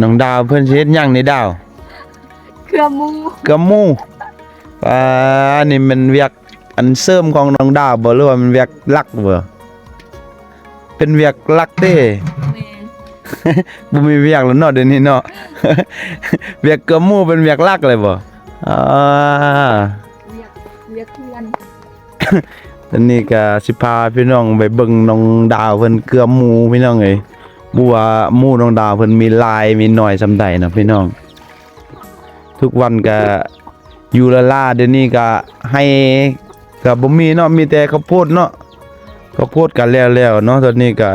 น้องดาวเพิ่นสิเฮ็ดหยังในดาว เครือหมูกระหมูว่านี่มันเวียกอันเสริมของน้องดาวบ่หรือว่ามันเวียกหลักบ่เป็นเวียกหลักเด้ แม่นบ่มีเวียกแล้วเนาะเดี๋ยวนี้เนาะ เวียกกระหมูเป็นเวียกหลักเลยบ่อ่าเรียกเรียกเพื่อนตอนนี้ก็สิพาพี่น้องไปเบิ่งน้องดาวเพิ่นเกลือหมูพี่น้องเอ้ย บ่ว่าหมูน้องดาวเพิ่นมีลายมีหน่อยซำใดเนาะพี่น้อง ทุกวันก็อยู่ละล่าเดี๋ยวนี้ก็ให้ก็บ่มีเนาะมีแต่ข้าวโพดเนาะข้าวโพดก็แล้วๆเนาะตอนนี้ก็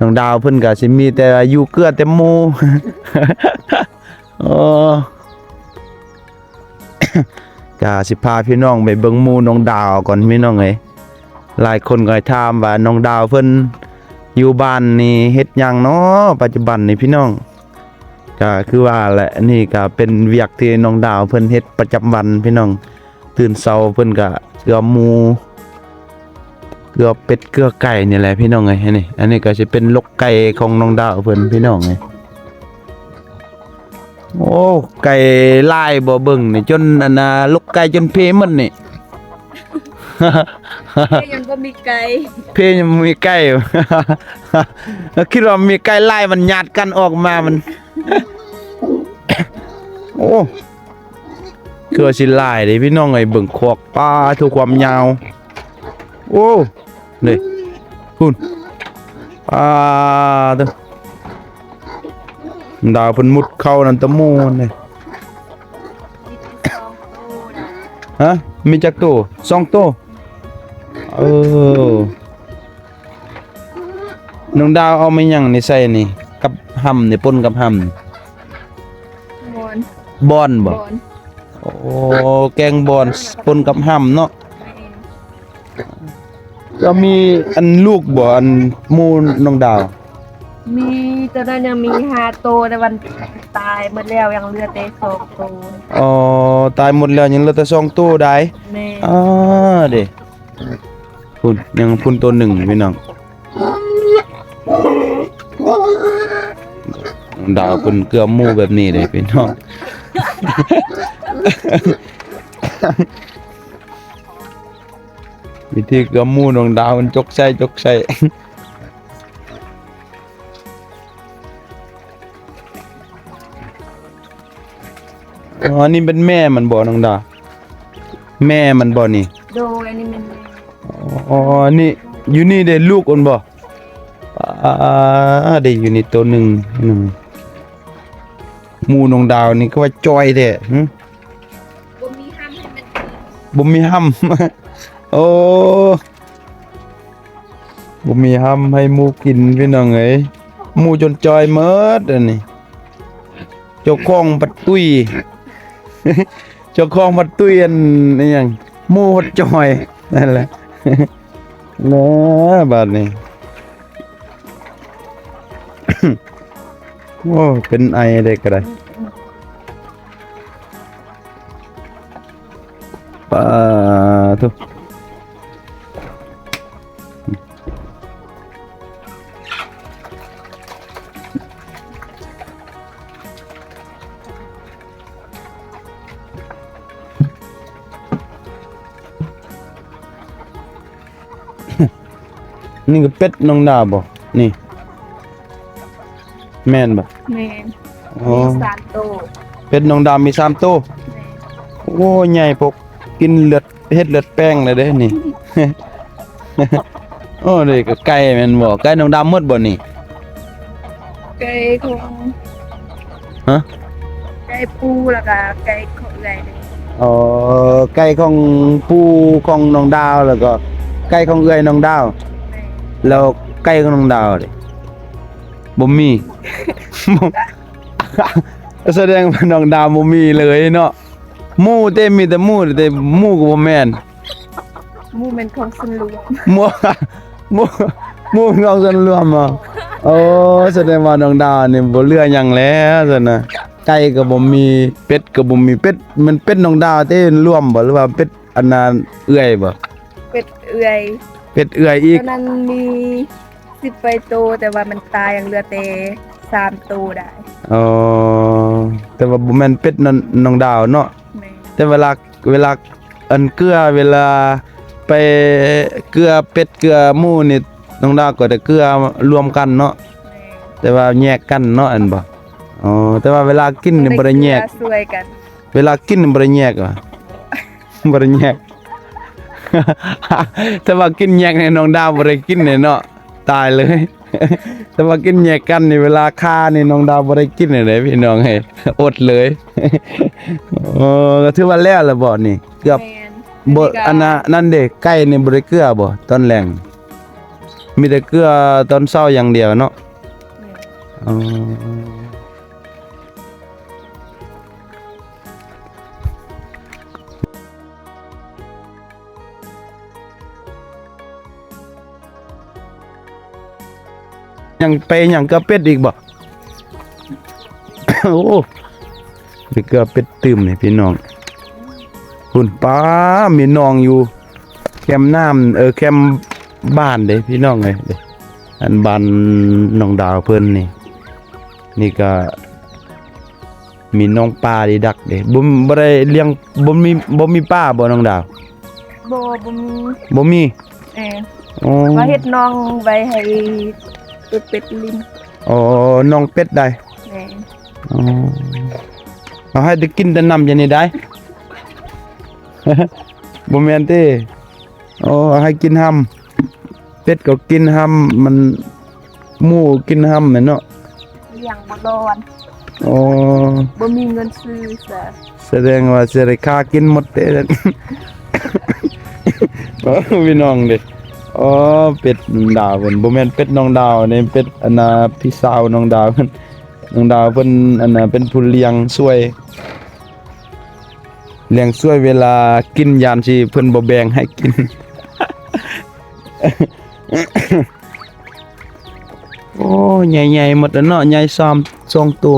น้องดาวเพิ่นก็สิมีแต่อยู่เกลือแต่หมูอ๋อก็สิพาพี่น้องไปเบิ่งหมู่น้องดาวก่อนพี่น้องเอ้ยหลายคนก็ถามว่าน้องดาวเพิ่น อยู่บ้านนี่เฮ็ดหยังเนาะปัจจุบันนี่พี่น้องก็คือว่าแหละนี่ก็เป็นเวียกที่น้องดาวเพิ่นเฮ็ดประจำวันพี่น้อง ตื่นเช้าเพิ่นก็เกลือหมูเกลือเป็ดเกลือไก่นี่แหละพี่น้องเอ้ยอันนี้อันนี้ก็สิเป็นลกไก่ของน้องดาวเพิ่นพี่น้องเอ้ยโอ้ไก่ลายบ่เบิ่งนี่จนอันน่ะลกไก่จนเพมันนี่ ยังก็มีไก่เพยังมีไก่อยู่คิดว่ามีไก่ไล่มันญาติกันออกมามัน โอ้คือสิไล่เด้พี่น้องไอ้เบิ่งคอกปลาทุกความยาว โอ้นี่คุณปลาเด้อดาวเพิ่นมุดเข้านั่นตะมูนนี่มีที่สองโตนะฮะมีจักตัวสองตัว เออน้องดาวเอามาหยังนี่ใส่นี่ กับหำนี่ปนกับหบอนำบอนบบ่อน โอ้แกงบอนปนกับหำเนาะแม่นก็มีอันลูกบ่อันหมูน้องดาว มีตอนนั้นยังมีห้าโตแต่วันตายหมดแล้วยังเหลือแต่สองโตอ๋อตายหมดแล้วยังเหลือแต่สองตัวได้แม่อ่าเด้ พุ่นยังพุ่นตัวหนึ่งพี่น้องน้องดาวพิ่นเกลือมูแบบนี้เด้พี่น้องวิธีเกระมูน้องดาวมันจกใส่จกใส่อ๋อนี่เป็นแม่มันบ่น้องดาวแม่มันบ่นี่ โดยอันนี้มัน อ๋อ นี่อยู่นี่ได้ลูกอนบ่อ่าได้อยู่นี่ตัวหนึ่งหนึ่งหมูน้องดาวนี่ก็ว่าจอยแท้หึบ่มีห้ามให้มันกินบ่มีห้ำโอ้บ่มีห้ำให้หมูกินพี่น้องเอ้ยหมูจนจอยเมิดอันนี้เจ้าของปัดตุ้ยเจ้าของปัดตุ้ยอันนี่หยังหมูปัดจอยนั่นแหละ นะบาดนี้ โอ้ เป็นไอเด็ก็ได้ปาทุก นี่ก็เป็ดน้องดาวบ่นี่ แม่นบ่แม่นอ๋อมีสามโตเป็ดน้องดาวมีสามตัวแม่นโอ้ใหญ่พกกินเลือดเฮ็ดเลือดแป้งเลยเด้นี่ โอ้นี่ก็ไก่แม่นบ่ไก่น้องดาวหมดบ่นี่ ไก่ของฮะ ไก่ปูแล้วก็ไก่ของไก่เลยอ๋อไก่ของปู่ของน้องดาวแล้วก็ไก่ของเอื้อยน้องดาว แม่นแล้วไก่ของน้องดาวเด้บ่มี แสดงว่าน้องดาวบ่มีเลยเนาะหมูเต็มมีแต่หมูแต่หมูก็บ่แม่นหมูเป็นของส่วนรวมหมูหมูหมูน้องส่วนรวมอะโอ้แสดงว่าน้องดาวนี่บ่เหลือหยังแล้วซั่นน่ะไก่ก็บ่มีเป็ดก็บ่มีเป็ดมันเป็ดน้องดาวเต้รวมบ่หรือว่าเป็ดอันนั้นเอื้อยบ่ เป็ดเอื่อย เป็ดเอื้อยอีก ตอนนั้นมีสิบไปโตแต่ว่ามันตายยังเหลือแต่สามโตได้อ๋อ แต่ว่าบ่แม่นเป็ดนั่นน้องดาวเนาะ แม่แต่เวลาเวลาอันเกลือเวลาไปเกลือเป็ดเกลือหมูนี่น้องดาวก็จะเกลือรวมกันเนาะ แม่แต่ว่าแยกกันเนาะอันบ่ อ๋อ แต่ว่าเวลากินนี่บ่ได้แยก สวยกัน เวลากินนี่บ่ได้แยกว่ะ บ่ได้แยก แต่ว่ากินแยกในน้องดาวบ่ได้กินเนี่ยเนาะตายเลยแต่ว่ากินแยกกันนี่เวลาฆ่านี่น้องดาวบ่ได้กินเลยเด้พี่น้องเฮ้ยอดเลยเออก็ถือว่าแล้วล่ะบ่นี่เกือบแม่นบ่อันน่ะนั่นเด้ไก่นี่บ่ได้เกลือบ่ตอนแรงมีแต่เกลือตอนเช้าอย่างเดียวเนาะแม่นอ๋อ ยังไปยังกระเป็ดอีกบ่ โอ้ไปเกลือเป็ดตื่มนี่พี่น้องคุณป้ามีน้องอยู่ แคมป์น้ำเออแคมป์บ้านเด้พี่น้องเอ้ยเด้อันบ้านน้องดาวเพิ่นนี่ นี่ก็ มีน้องปลาดีดักเด้บ่มบ่ได้เลี้ยงบ่มีบ่มีป้าบ่น้องดาวบ่บ่มีบ่มีแม่นอ๋อว่าเฮ็ดน้องไว้ให้ เป็ดเป็ดลิ้นอ๋อน้องเป็ดได้แม่นอ๋อเอาให้ได้กินแต่น้ำอย่างนี้ได้ บ่แม่นติอ๋อให้กินห้ำเป็ดก็กินห้ำมันหมูกินห้ำแม่นเนาะเลี้ยงบ่รอนอ๋อบ่มีเงินซื้อซะแสดงว่าสิได้ค่ากินหมดเด้อโอ้พี่น้องเด้ อ๋อเป็ดน้องดาวเพิ่นบ่แม่นเป็ดน้องดาวนี่เป็ดอันน่ะพี่สาวน้องดาวเพิ่นน้องดาวเพิ่นอันน่ะเป็นผู้เลี้ยงช่วยเลี้ยงช่วยเวลากินยามที่เพิ่นบ่แบ่งให้กินโอ้ใหญ่ๆหมดแล้วเนาะใหญ่ซ้ำสองตัว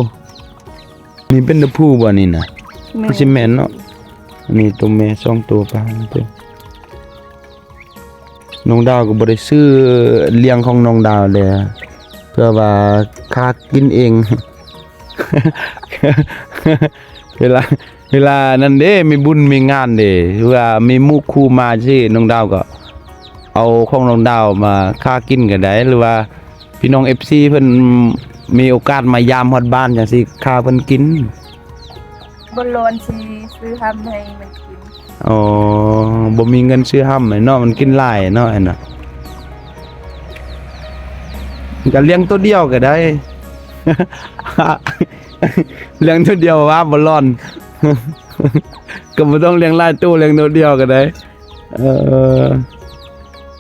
นี่เป็นตัวผู้บ่นี่น่ะแม่มันสิแม่นเนาะอันนี้ตัวแม่สองตัวปลาตัวน้ น้องดาวก็บ่ได้ซื้อเลี้ยงของน้องดาวเลยอเพื่อว่าค่ากินเอง เวลาเวลานั้นเด้มีบุญมีงานเด้ว่ามีมู่ครูมาสิน้องดาวก็ เอาของน้องดาวมาค่ากินก็ได้หรือว่าพี่น้อง FC เพิ่นมีโอกาสมายามฮอดบ้านจังซี่ค่าเพิ่นกินบ่รอนสิซื้อทำให้มันกิน อ๋อบ่มีเงินซื้อห้ำไอ้เนาะมันกินหลายเนาะไอ้น่ะมันก็เลี้ยงตัวเดียวก็ได้ เลี้ยงตัวเดียวว่าบ่ร้อน ก็บ่ต้องเลี้ยงหลายตัวเลี้ยงตัวเดียวก็ได้ เออ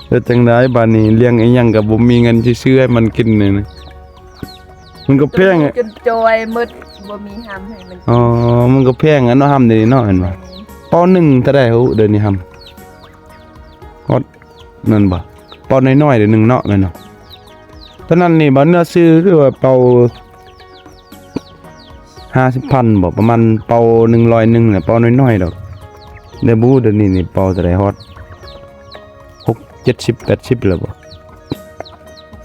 แล้วจังไดบัดนี้เลี้ยงอีหยังก็บ่มีเงินสิซื้อให้มันกินนี่นะมันก็แพงอะจนจอยหมดบ่มีทำให้มันกินอ๋อมันก็แพงอะเนาะห้ำเดี๋ยวนี้เนาะเห็นบ่ ปอหนึ่งเท่าไดฮู้เดี๋ยวนี้ครับฮอดนั่นบ่ปอน้อยๆเดี๋ยวหนึงเนาะแม่นเนาะตอนนั้นนี่บ่เนื้อซื้อคือว่าเป่า50,000บ่ประมาณเป่า100นึงแหละเป่าน้อยๆดอกเดี๋ยวบูเดี๋ยวนี้นี่เป่าเท่าไดฮอด6 70 80แล้วบ่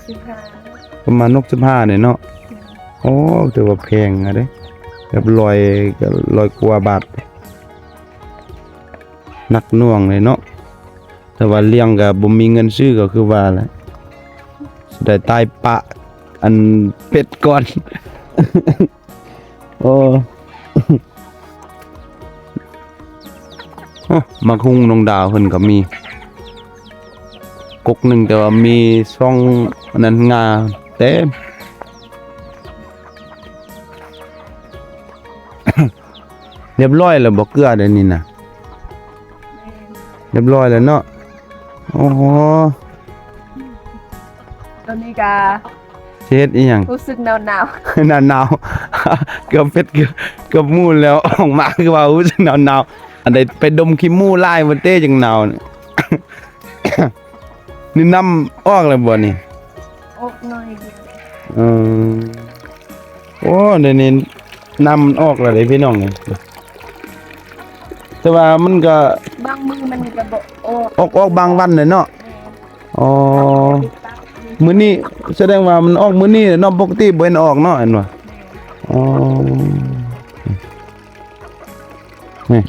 65ประมาณ65เนี่ยเนาะโอ้ถือว่าแพงอะเด้เกือบร้อยก็ร้อยกว่าบาทห นักน่วงเลยเนาะแต่ว่าเลี้ยงก็บ่มีเงินซื้อก็คือว่าแหละได้ตายปะอันเป็ดก่อน โอ้มักหุงนงดาวเพิ่นก็มี กกหนึ่งแต่ว่ามีช่องนั้นงาเต็มเรียบร้อยแล้วบ่เกลือเดี๋ยวนี้น่ะ เรียบร้อยแล้วเนาะโอ้โหตอนนี้ก็สิเฮ็ดอีหยังรู้สึกหนาวหนาวหนาวเกือบเป็ดเกือบเกือบมูนแล้วออกมาคือว่าอู้หนาวหนาวอันใดไปดมขี้มูกไล่บ่เต้จังหนาวนี่นี่น้ำออกแล้วบ่นี่ๆอกหน่อยเดียวเออโอ้เดี๋ยวนี้น้ำมันออกแล้วเด้พี่น้องเอ้ยแต่ว่ามันก็บางมือ มันก็บ่ออกออกออกบางวันเลยเนาะอ๋อมื้อนี้แสดงว่ามันออกมื้อนี้เนาะปกติบ่เห็นออกเนาะเห็นบ่อ๋อนี่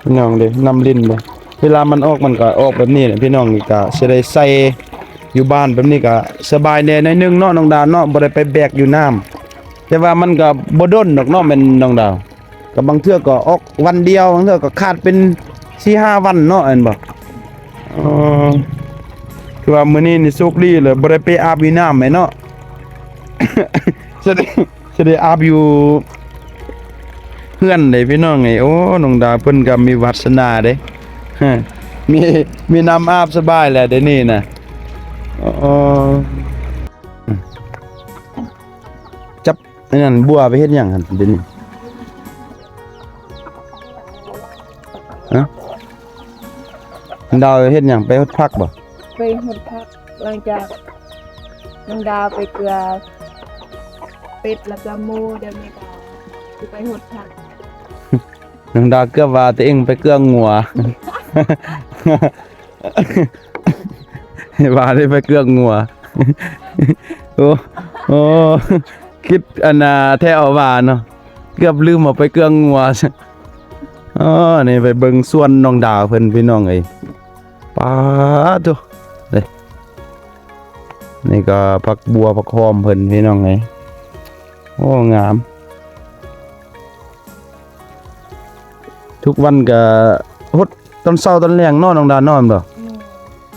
พี่น้องเด้นำลิ้นบ่เวลามันออกมันก็ออกแบบนี้แหละพี่น้องนี่ก็สิได้ใส่อยู่บ้านแบบนี้ก็สบายแน่หน่อยหนึงเนาะน้องดาวเนาะบ่ได้ไปแบกอยู่น้ำแต่ว่ามันก็บ่ดนดอกเนาะแม่นน้องดาวก็บางเทื่อก็ออกวันเดียวบางเทื่อก็ขาดเป็น 4-5วันเนาะอันบ่อ๋อคือว่ามื้อนี้นี่โชคดีเลยบ่ได้ไปอาบอยู่น้ำแม่เนาะจะได้จะได้อาบอยู่เพื่อนเลยพี่น้องไงโอ้น้องดาวเพิ่นก็มีวาสนาเด้ฮะมีมีน้ำอาบสบายแหละเดี๋ยวนี้น่ะอ๋ออืมจับอันนั้นบัวไปเฮ็ดหยังหั่นเดี๋ยวนี้ฮะ ดาวเฮ็ดหยังไปฮดพักบ่ไปหดพักหลังจากน้องดาวไปเกลือเป็ดแล้วก็หมูเดี๋ยวนี้ก็สิไปหดพักน้องดาวเกือบว่าตัวเองไปเกื้องงัว ว่าได้ไปเกื้องงัว โอ้โอ้คิดอันน่ะแท้เอาว่าเนาะเกือบลืมเอาไปเกื้องงัวซะ อ๋อนี่ไปเบิ่งสวนน้องดาวเพิ่นพี่น้องเอ้ยป้าตุเลยนี่ก็ผักบัวผักหอมเพิ่นพี่น้องเอ้ยโอ้งาม ทุกวันก็ฮดตอนเช้าตอนแรงนอนน้องดานอนบ่อืม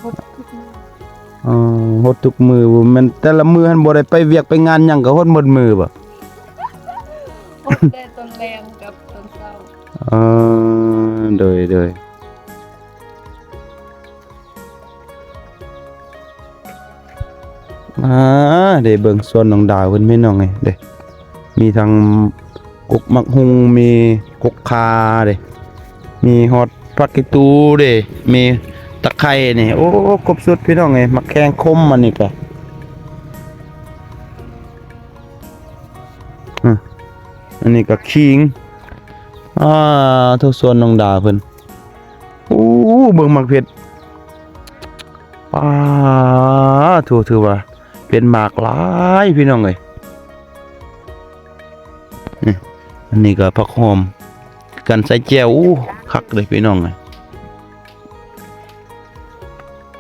หดทุกมื้ออ๋อฮดทุกมือบ่แม่นแต่ละมือหันบ่ได้ไปเวียกไปงานหยังก็ฮดหมดมือบ่หดได้ตอนแรงกับตอนเช้า อ๋อโดยโดยอ่าได้เบิ่งส่วนน้องดาวเพิ่นแม่น้องไงเด้มีทั้งกกมักฮุงมีกกคาเด้มีฮอดผักกิตูเด้มีตะไคร้นี่โอ้ครบสุดพี่น้องไงมักแข้งคมมันนี่ก็อืมอันนี้ก็ขิง อ่าทุกส่วนน้องดาเพิ่นโอ้เบิ่งมักเพชรป้าถือถือว่า เป็นหมากหลายพี่น้องเอ้ยนี่อันนี้ก็ผักหอม กันใส่แจ่วอู้คักเลยพี่น้องเอ้ย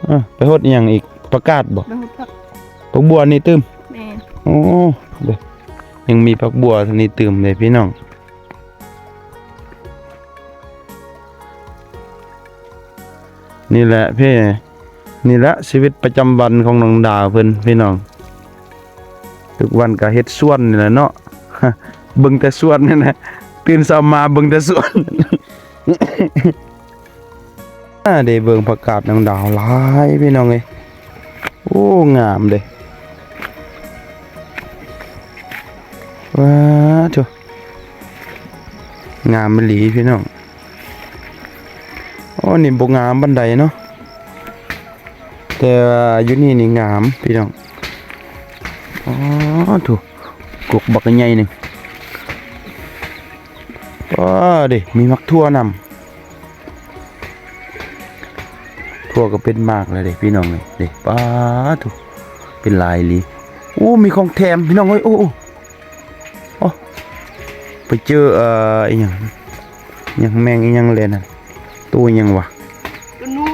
อะไปฮดอีหยังอีกประกาศบ่ไปหดพักผักบัวนี่ตึมแม่โอ้เด้อยังมีผักบัวทางนี้ตึมเลยพี่น้อง นี่แหละพี่นี่แหละชีวิตประจำวันของน้องดาวเพิ่นพี่น้อง ทุกวันก็เฮ็ดส่วนนี่แหละเนาะเบิ่งแต่ส่วนนี่นะตื่นเช้ามาเบิ่งแต่ส่วนอ่าได้เบิ่งประกาศน้องดาวหลายพี่น้องเอ้ยโอ้งามเด้ว้าโถงามอีหลีพี่น้อง โอ้นี่บ่งามบันไดเนาะแต่อยู่นี่นี่งามพี่น้องอ๋อถูกกกบักใหญ่หนึ่งว้าเดิมีมักทั่วนำทั่วก็เป็นมากเลยเด้พี่น้องเลยเด้ป้าถูกเป็นลายลีโอ้มีของแถมพี่น้องเอ้ยโอ้โอ้โอ้ไปเจอเอ่ออีหยังอีหยังแมงอีหยังเลนั่น ตัวหยังวะก็นู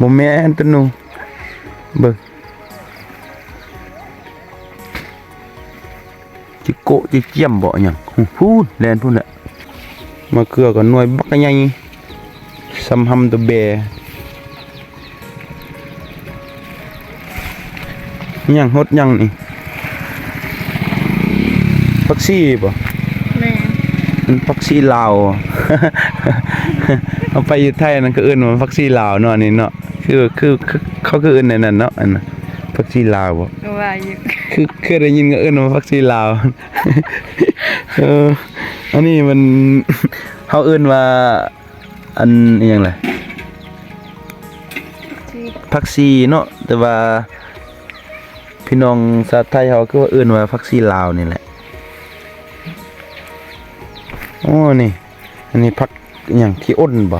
บ่แม่นตัวหนูเบิ่งจิโกะจิเจียมบ่หยังหูพูนแล่นพุ่นแหละมาเกลือก็หน่วยบักใหญ่สำหำตัวแบหยังฮดหยังนี่พักซี่บ่แม่มันฟักซี่ลาว เอาไปอยู่ไทยนั่นก็เอิ้นว่าฟักซี่ลาวเนาะอันนี่เนาะคือคือคือเขาคือเอิ้นในนั้นเนาะอันน่ะฟักซี่ลาวบ่ก็ว่าอยู่คือเคยได้ยินก็เอิ้นว่าฟักซี่ลาวเอออันนี้มันเขาเอิ้นว่าอันอหยังล่ะที่ฟักซี่เนาะแต่ว่าพี่น้องชาติไทยเขาคือว่าเอิ้นว่าฟักซี่ลาวนี่แหละโอ้นี่ อันนี้ผัก อย่างที่อ้นบ่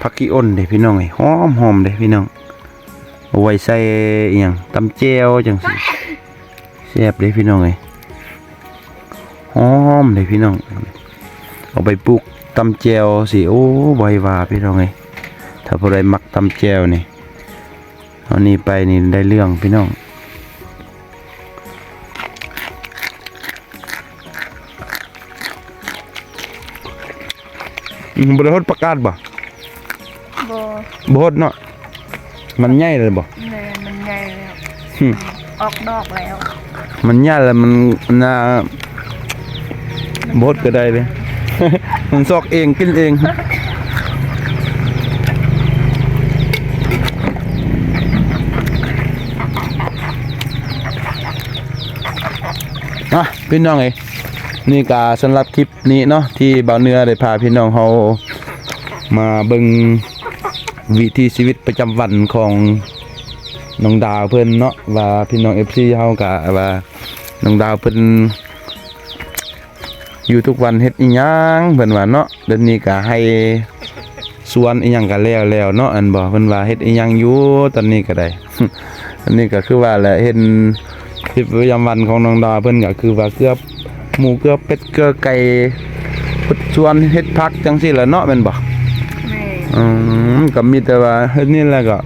ผักขี้อ้นเด้พี่น้องไอ้หอมหอมเด้พี่น้องเอาไว้ใส่อย่างตำแจ่วจังซี่แซ่บเด้พี่น้องไอ้หอมเลยพี่น้องเอาไปปลูกตำแจวสิโอ้บว่าพี่น้องเอ้ถ้าผู้ใดมักตำแจวนี่เอานี่ไปนี่ได้เรื่องพี่น้อง บ่ได้ฮดประกาศบ่บ่บ่ฮดเนาะมันใหญ่เลยบ่แม่มันใหญ่แล้วหึออกดอกแล้วมันใหญ่แล้วมันน่าบ่ฮดก็ได้เลย มันซอกเองกินเองอะพี่น้องเอ้ย นี่ก็สำหรับคลิปนี้เนาะที่บ่าวเนื้อได้พาพี่น้องเฮามาเบิงวิถีชีวิตประจำวันของน้องดาวเพิ่นเนาะว่าพี่น้อง FC เฮาก็ว่าน้องดาวเพิ่นอยู่ทุกวันเฮ็ดอีหยังเพิ่นว่าเนาะเดี๋ยวนี้ก็ให้สวนอีหยังก็แล้วแล้วเนาะอันบ่เพิ่นว่าเฮ็ดอีหยังอยู่ตอนนี้ก็ได้ อันนี้ก็คือว่าแหละเห็นชีวิตประจำวันของน้องดาวเพิ่นก็คือว่าเกือบ หมูเกือบเป็ดเกือบไก่เพิ่นชวนเฮ็ดพักจังซี่แหละเนาะแม่นบ่แม่อืมก็มีแต่ว่าเฮ็ดนี่แหละก็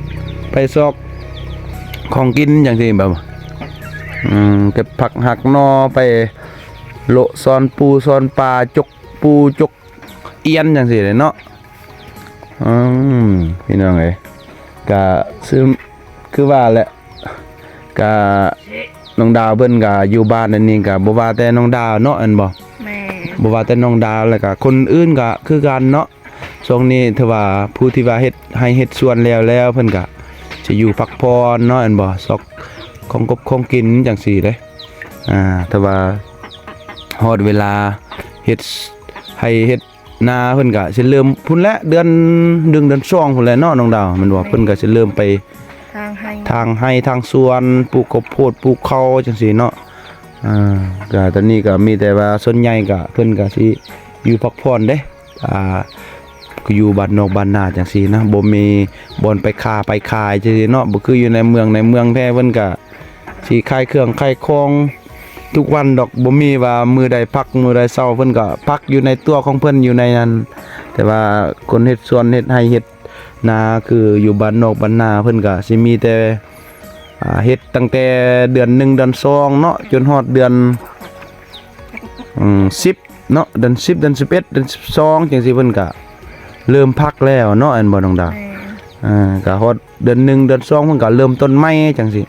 ไปซอกของกินจังซี่แบบว่าอืมเก็บผักหักนอไปโละซอนปูซอนปลาจกปูจกเอียนจังซี่เลยเนาะอืมพี่น้องเอ้ยก็ซื้อคือว่าแหละก็ น้องดาวเพิ่นก็อยู่บ้านอันนี้ก็บ่ว่าแต่น้องดาวเนาะอันบ่แม่บ่ว่าแต่น้องดาวแล้วก็คนอื่นก็คือกันเนาะช่วงนี้ถือว่าผู้ที่ว่าเฮ็ดให้เฮ็ดสวนแล้วแล้วเพิ่นก็สิอยู่พักผ่อนเนาะอันบ่ซอกของกบของกินจังซี่เด้อ่าแต่ว่าฮอดเวลาเฮ็ดให้เฮ็ดนาเพิ่นก็สิเริ่มพุ่นแหละเดือนเดือนเดือนสองพุ่นแหละเนาะน้องดาวมันว่าเพิ่นก็สิเริ่มไปทางให้ทางให้ทางสวนปลูกข้าวโพดปลูกข้าวจังซี่เนาะอ่าก็ตอนนี้ก็มีแต่ว่าส่วนใหญ่ก็เพิ่นก็สิอยู่พักผ่อนเด้อ่าก็อยู่บ้านนอกบ้านนาจังซี่นะบ่มีบ่อนไปค้าไปขายจังซี่เนาะบ่คืออยู่ในเมืองในเมืองแท้เพิ่นก็สิขายเครื่องขายของทุกวันดอกบ่มีว่ามือใดพักมือใดเช้าเพิ่นก็พักอยู่ในตัวของเพิ่นอยู่ในนั้น แต่ว่าคนเฮ็ดสวนเฮ็ดไร่เฮ็ด นาคืออยู่บ้านนอกบ้านนาเพิ่นก็สิมีแต่อ่าเฮ็ดตั้งแต่เดือน1เดือน2เนาะจนฮอดเดือนอืม10เนาะเดือน10เดือน11เดือน12จังซี่เพิ่นก็เริ่มพักแล้วเนาะอันบ่น้องดาวแม่อ่าก็ฮอดเดือน1เดือน2เพิ่นก็เริ่มต้นใหม่จังซี่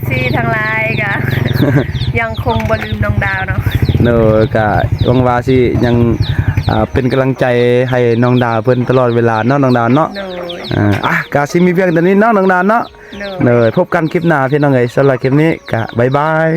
FC ทางไลน์ก็ยังคงบ่ลืมน้องดาวเนาะเนอก็หวังว่าสิยัง อ่าเป็นกำลังใจให้น้องดาวเพิ่นตลอดเวลาเนาะน้องดาวเนาะโดยอ่าอะก็สิมีเพียงเท่านี้เนาะน้องดาวเนาะโดยเนยพบกันคลิปหน้าพี่น้องเอ๋ยสำหรับคลิปนี้ก็บายบาย